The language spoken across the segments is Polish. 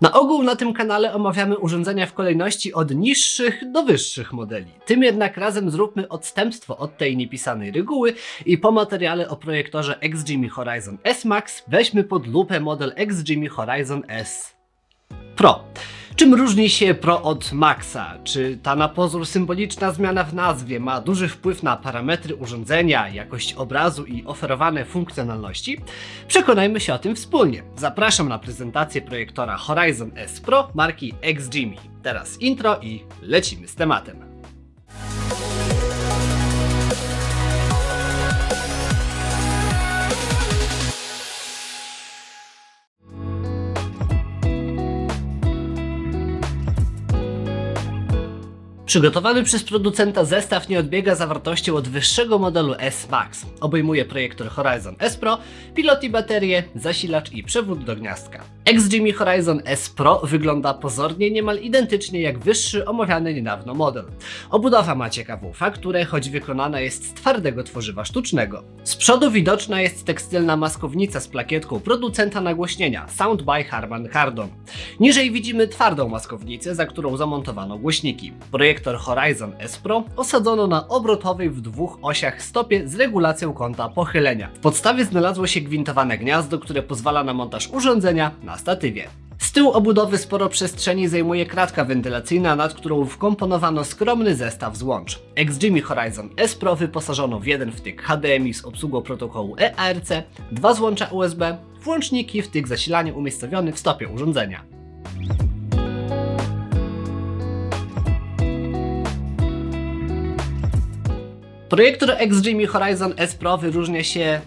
Na ogół na tym kanale omawiamy urządzenia w kolejności od niższych do wyższych modeli. Tym jednak razem zróbmy odstępstwo od tej niepisanej reguły i po materiale o projektorze XGMI Horizon S Max weźmy pod lupę model XGMI Horizon S Pro. Czym różni się Pro od Maxa? Czy ta na pozór symboliczna zmiana w nazwie ma duży wpływ na parametry urządzenia, jakość obrazu i oferowane funkcjonalności? Przekonajmy się o tym wspólnie. Zapraszam na prezentację projektora Horizon S Pro marki XGMI. Teraz intro i lecimy z tematem. Przygotowany przez producenta zestaw nie odbiega zawartością od wyższego modelu S Max. Obejmuje projektor Horizon S Pro, pilot i baterię, zasilacz i przewód do gniazdka. XGMI Horizon S Pro wygląda pozornie niemal identycznie jak wyższy omawiany niedawno model. Obudowa ma ciekawą fakturę, choć wykonana jest z twardego tworzywa sztucznego. Z przodu widoczna jest tekstylna maskownica z plakietką producenta nagłośnienia Sound by Harman Kardon. Niżej widzimy twardą maskownicę, za którą zamontowano głośniki. Projektor Horizon S Pro osadzono na obrotowej w dwóch osiach stopie z regulacją kąta pochylenia. W podstawie znalazło się gwintowane gniazdo, które pozwala na montaż urządzenia na statywie. Z tyłu obudowy sporo przestrzeni zajmuje kratka wentylacyjna, nad którą wkomponowano skromny zestaw złącz. XGMI Horizon S Pro wyposażono w jeden wtyk HDMI z obsługą protokołu EARC, dwa złącza USB, włączniki, wtyk zasilania umiejscowiony w stopie urządzenia. Projektor XGMI Horizon S Pro wyróżnia się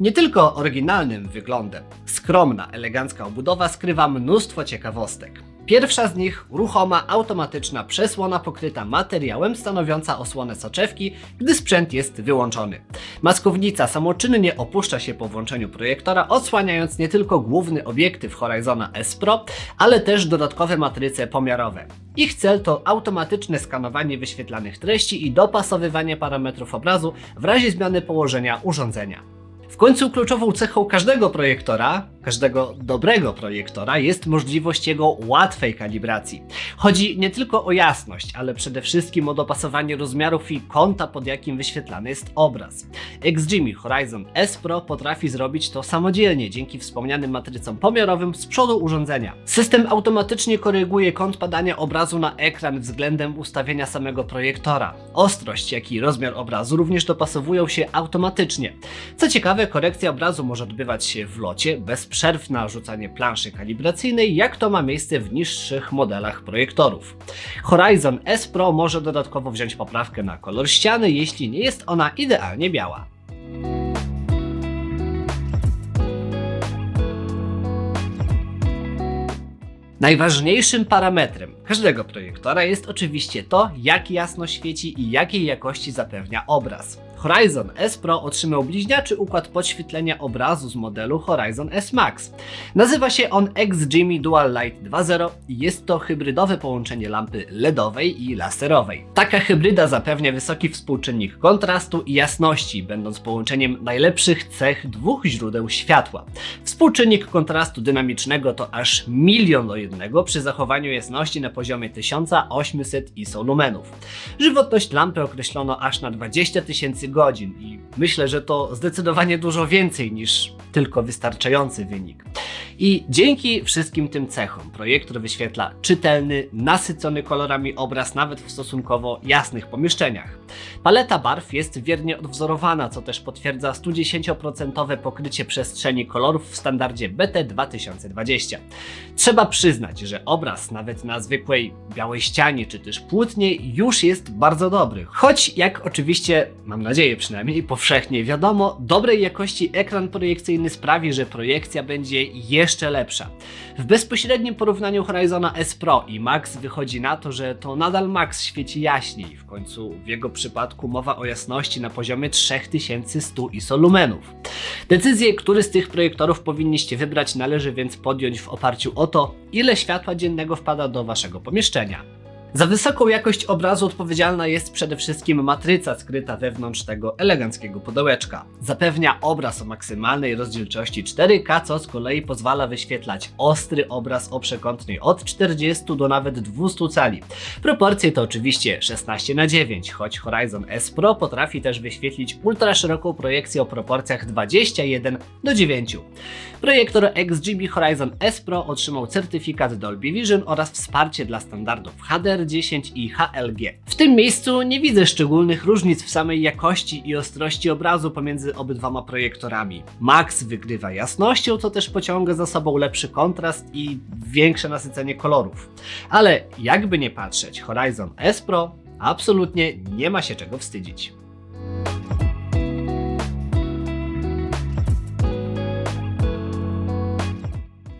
nie tylko oryginalnym wyglądem. Skromna, elegancka obudowa skrywa mnóstwo ciekawostek. Pierwsza z nich ruchoma, automatyczna przesłona pokryta materiałem stanowiąca osłonę soczewki, gdy sprzęt jest wyłączony. Maskownica samoczynnie opuszcza się po włączeniu projektora, odsłaniając nie tylko główny obiektyw Horizona S Pro, ale też dodatkowe matryce pomiarowe. Ich cel to automatyczne skanowanie wyświetlanych treści i dopasowywanie parametrów obrazu w razie zmiany położenia urządzenia. W końcu kluczową cechą każdego projektora, każdego dobrego projektora jest możliwość jego łatwej kalibracji. Chodzi nie tylko o jasność, ale przede wszystkim o dopasowanie rozmiarów i kąta, pod jakim wyświetlany jest obraz. XGMI Horizon S Pro potrafi zrobić to samodzielnie dzięki wspomnianym matrycom pomiarowym z przodu urządzenia. System automatycznie koryguje kąt padania obrazu na ekran względem ustawienia samego projektora. Ostrość, jak i rozmiar obrazu również dopasowują się automatycznie. Co ciekawe, korekcja obrazu może odbywać się w locie, bez przerw na rzucanie planszy kalibracyjnej, jak to ma miejsce w niższych modelach projektorów. Horizon S Pro może dodatkowo wziąć poprawkę na kolor ściany, jeśli nie jest ona idealnie biała. Najważniejszym parametrem każdego projektora jest oczywiście to, jak jasno świeci i jakiej jakości zapewnia obraz. Horizon S Pro otrzymał bliźniaczy układ podświetlenia obrazu z modelu Horizon S Max. Nazywa się on XGMI Dual Light 2.0 i jest to hybrydowe połączenie lampy LEDowej i laserowej. Taka hybryda zapewnia wysoki współczynnik kontrastu i jasności, będąc połączeniem najlepszych cech dwóch źródeł światła. Współczynnik kontrastu dynamicznego to aż milion do jednego przy zachowaniu jasności na poziomie 1800 ISO lumenów. Żywotność lampy określono aż na 20 tysięcy godzin i myślę, że to zdecydowanie dużo więcej niż tylko wystarczający wynik. I dzięki wszystkim tym cechom projektor wyświetla czytelny, nasycony kolorami obraz nawet w stosunkowo jasnych pomieszczeniach. Paleta barw jest wiernie odwzorowana, co też potwierdza 110% pokrycie przestrzeni kolorów w standardzie BT 2020. Trzeba przyznać, że obraz nawet na zwykłej białej ścianie czy też płótnie już jest bardzo dobry. Choć jak oczywiście, mam nadzieję przynajmniej, powszechnie wiadomo, dobrej jakości ekran projekcyjny sprawi, że projekcja będzie jeszcze lepsza. W bezpośrednim porównaniu Horizona S Pro i Max wychodzi na to, że to nadal Max świeci jaśniej. W końcu w jego przypadku mowa o jasności na poziomie 3100 ISO lumenów. Decyzję, który z tych projektorów powinniście wybrać, należy więc podjąć w oparciu o to, ile światła dziennego wpada do waszego pomieszczenia. Za wysoką jakość obrazu odpowiedzialna jest przede wszystkim matryca skryta wewnątrz tego eleganckiego pudełeczka. Zapewnia obraz o maksymalnej rozdzielczości 4K, co z kolei pozwala wyświetlać ostry obraz o przekątnej od 40 do nawet 200 cali. Proporcje to oczywiście 16 na 9, choć Horizon S Pro potrafi też wyświetlić ultraszeroką projekcję o proporcjach 21 do 9. Projektor XGB Horizon S Pro otrzymał certyfikat Dolby Vision oraz wsparcie dla standardów HDR10 i HLG. W tym miejscu nie widzę szczególnych różnic w samej jakości i ostrości obrazu pomiędzy obydwoma projektorami. Max wygrywa jasnością, co też pociąga za sobą lepszy kontrast i większe nasycenie kolorów. Ale jakby nie patrzeć, Horizon S Pro absolutnie nie ma się czego wstydzić.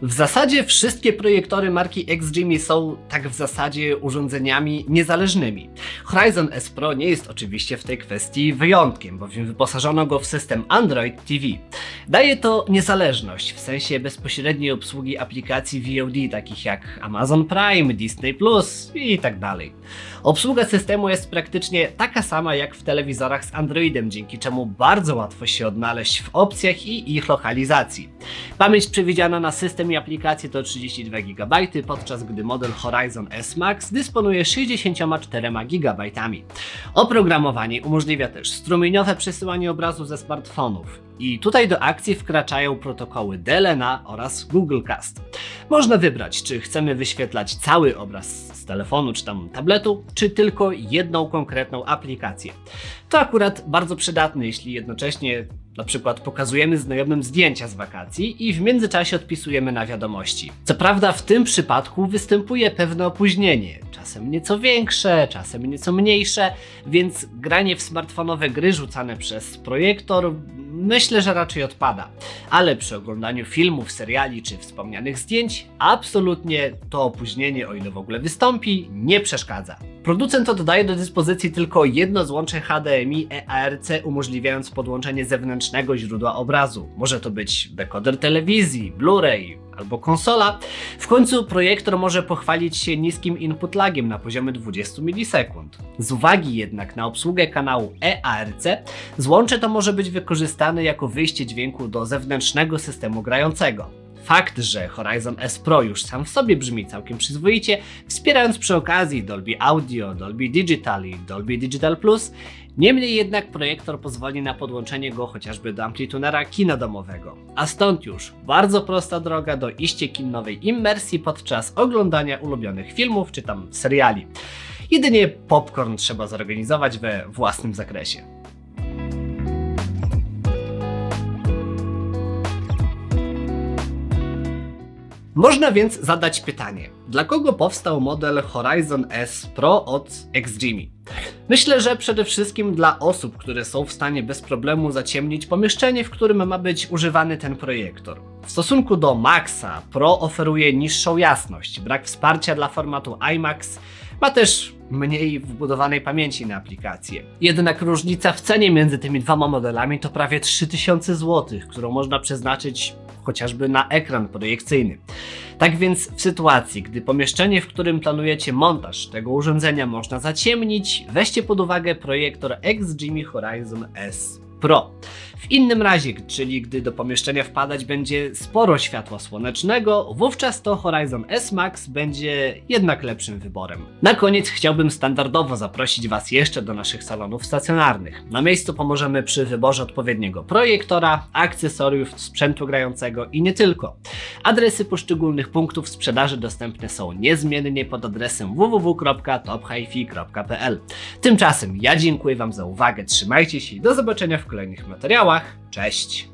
W zasadzie wszystkie projektory marki XGMI są tak w zasadzie urządzeniami niezależnymi. Horizon S Pro nie jest oczywiście w tej kwestii wyjątkiem, bowiem wyposażono go w system Android TV. Daje to niezależność w sensie bezpośredniej obsługi aplikacji VOD takich jak Amazon Prime, Disney Plus i tak dalej. Obsługa systemu jest praktycznie taka sama jak w telewizorach z Androidem, dzięki czemu bardzo łatwo się odnaleźć w opcjach i ich lokalizacji. Pamięć przewidziana na system i aplikacje to 32 GB, podczas gdy model Horizon S Max dysponuje 64 GB. Oprogramowanie umożliwia też strumieniowe przesyłanie obrazu ze smartfonów. I tutaj do akcji wkraczają protokoły DLNA oraz Google Cast. Można wybrać, czy chcemy wyświetlać cały obraz z telefonu czy tam tabletu, czy tylko jedną konkretną aplikację. To akurat bardzo przydatne, jeśli jednocześnie na przykład pokazujemy znajomym zdjęcia z wakacji i w międzyczasie odpisujemy na wiadomości. Co prawda w tym przypadku występuje pewne opóźnienie, czasem nieco większe, czasem nieco mniejsze, więc granie w smartfonowe gry rzucane przez projektor myślę, że raczej odpada. Ale przy oglądaniu filmów, seriali czy wspomnianych zdjęć absolutnie to opóźnienie, o ile w ogóle wystąpi, nie przeszkadza. Producent oddaje do dyspozycji tylko jedno złącze HDMI EARC, umożliwiając podłączenie zewnętrznego źródła obrazu. Może to być dekoder telewizji, Blu-ray albo konsola. W końcu projektor może pochwalić się niskim input lagiem na poziomie 20 milisekund. Z uwagi jednak na obsługę kanału EARC, złącze to może być wykorzystane jako wyjście dźwięku do zewnętrznego systemu grającego. Fakt, że Horizon S Pro już sam w sobie brzmi całkiem przyzwoicie, wspierając przy okazji Dolby Audio, Dolby Digital i Dolby Digital Plus, niemniej jednak projektor pozwoli na podłączenie go chociażby do amplitunera kina domowego. A stąd już bardzo prosta droga do iście kinowej immersji podczas oglądania ulubionych filmów czy tam seriali. Jedynie popcorn trzeba zorganizować we własnym zakresie. Można więc zadać pytanie, dla kogo powstał model Horizon S Pro od XGMI? Myślę, że przede wszystkim dla osób, które są w stanie bez problemu zaciemnić pomieszczenie, w którym ma być używany ten projektor. W stosunku do Maxa, Pro oferuje niższą jasność, brak wsparcia dla formatu IMAX, ma też mniej wbudowanej pamięci na aplikację. Jednak różnica w cenie między tymi dwoma modelami to prawie 3000 zł, którą można przeznaczyć chociażby na ekran projekcyjny. Tak więc w sytuacji, gdy pomieszczenie, w którym planujecie montaż tego urządzenia można zaciemnić, weźcie pod uwagę projektor XGMI Horizon S Pro. W innym razie, czyli gdy do pomieszczenia wpadać będzie sporo światła słonecznego, wówczas to Horizon S Max będzie jednak lepszym wyborem. Na koniec chciałbym standardowo zaprosić Was jeszcze do naszych salonów stacjonarnych. Na miejscu pomożemy przy wyborze odpowiedniego projektora, akcesoriów, sprzętu grającego i nie tylko. Adresy poszczególnych punktów sprzedaży dostępne są niezmiennie pod adresem www.tophifi.pl. Tymczasem ja dziękuję Wam za uwagę, trzymajcie się i do zobaczenia w kolejnych materiałach. Cześć!